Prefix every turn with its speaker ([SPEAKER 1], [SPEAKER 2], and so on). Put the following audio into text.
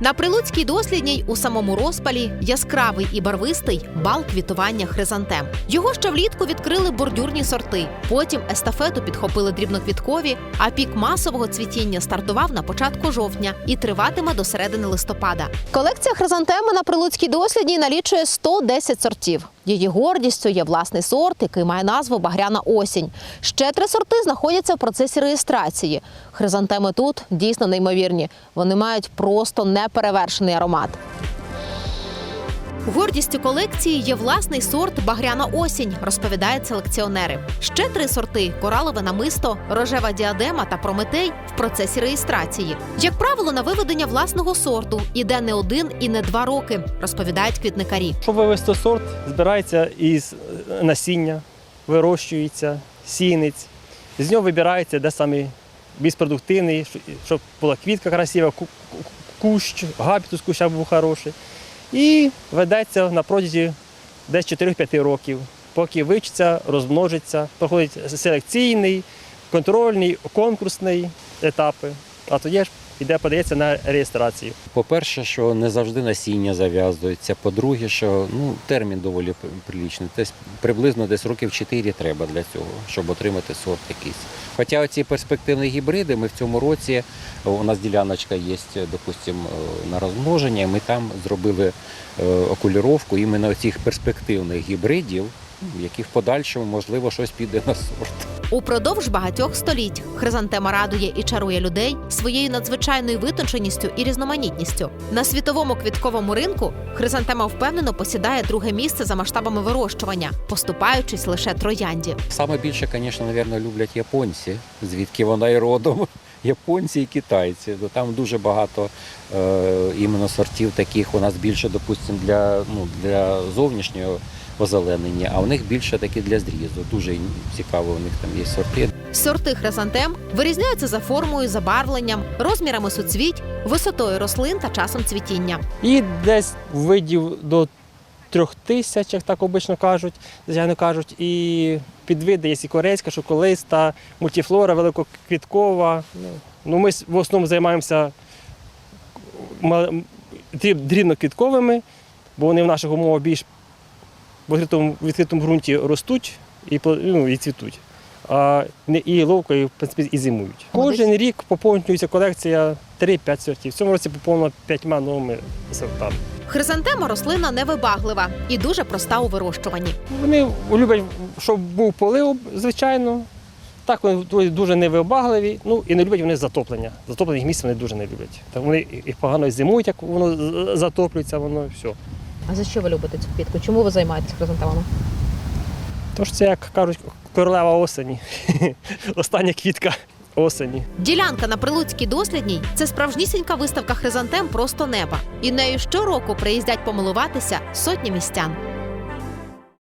[SPEAKER 1] На Прилуцькій дослідній у самому розпалі яскравий і барвистий бал квітування хризантем. Його ще влітку відкрили бордюрні сорти. Потім естафету підхопили дрібноквіткові, а пік масового цвітіння стартував на початку жовтня і триватиме до середини листопада. Колекція хризантеми на Прилуцькій дослідній налічує 110 сортів. Її гордістю є власний сорт, який має назву Багряна осінь. Ще три сорти знаходяться в процесі реєстрації. Хризантеми тут дійсно неймовірні. Вони мають просто неперевершений аромат. Гордістю колекції є власний сорт Багряна осінь, розповідають селекціонери. Ще три сорти коралове намисто, рожева діадема та прометей в процесі реєстрації. Як правило, на виведення власного сорту іде не один і не два роки, розповідають квітникарі.
[SPEAKER 2] Щоб вивести сорт, збирається із е, насіння, вирощується, сінець. З нього вибирається, де саме більш продуктивний, щоб була квітка красива, ку- ку- кущ, габітус куща був хороший. І ведеться на протязі десь 4-5 років, поки вивчиться, розмножиться, проходить селекційний, контрольний, конкурсний етапи. А тоді ж іде, подається на реєстрацію.
[SPEAKER 3] По-перше, що не завжди насіння зав'язується. По-друге, що ну, термін доволі п- приличний. Десь приблизно десь років 4 треба для цього, щоб отримати сорт якийсь. Хоча оці перспективні гібриди, ми в цьому році, у нас діляночка є, допустимо, на розмноження, і ми там зробили е, окуліровку іменно цих перспективних гібридів, які в подальшому, можливо, щось піде на сорт.
[SPEAKER 1] Упродовж багатьох століть хризантема радує і чарує людей своєю надзвичайною витонченістю і різноманітністю. На світовому квітковому ринку хризантема впевнено посідає друге місце за масштабами вирощування, поступаючись лише троянді.
[SPEAKER 3] Саме більше, звісно, люблять японці, звідки вона і родом. Японці і китайці. Бо Там дуже багато е, іменно сортів таких. У нас більше, допустимо, для, ну, для зовнішнього озеленення, а у них більше такі для зрізу. Дуже цікаво, у них там є сорти.
[SPEAKER 1] Сорти хризантем вирізняються за формою, забарвленням, розмірами суцвіть, висотою рослин та часом цвітіння.
[SPEAKER 2] І десь видів до трьох тисяч, як так обично кажуть, звичайно кажуть, і підвиди є і корейська, шоколиста, мультифлора, великоквіткова. Ну, Ну, ми в основному займаємося ма- дріб- дрібноквітковими, бо вони в наших умовах більш в відкритому, відкритому ґрунті ростуть і, ну, і цвітуть. А не і ловко, і, в принципі, і зимують. Кожен рік поповнюється колекція 3-5 сортів. В цьому році поповнено 5 новими сортами.
[SPEAKER 1] Хризантема рослина невибаглива і дуже проста у вирощуванні.
[SPEAKER 2] Вони люблять, щоб був полив, звичайно. Так, вони дуже невибагливі, ну і не люблять вони затоплення. Затоплених місць вони дуже не люблять. Так вони і погано зимують, як воно затоплюється, воно і все.
[SPEAKER 1] А за що ви любите цю квітку? Чому ви займаєтесь хризантемами?
[SPEAKER 2] Тож це, як кажуть, королева осені. Остання квітка осені.
[SPEAKER 1] Ділянка на Прилуцькій дослідній це справжнісінька виставка хризантем просто неба. І нею щороку приїздять помилуватися сотні містян.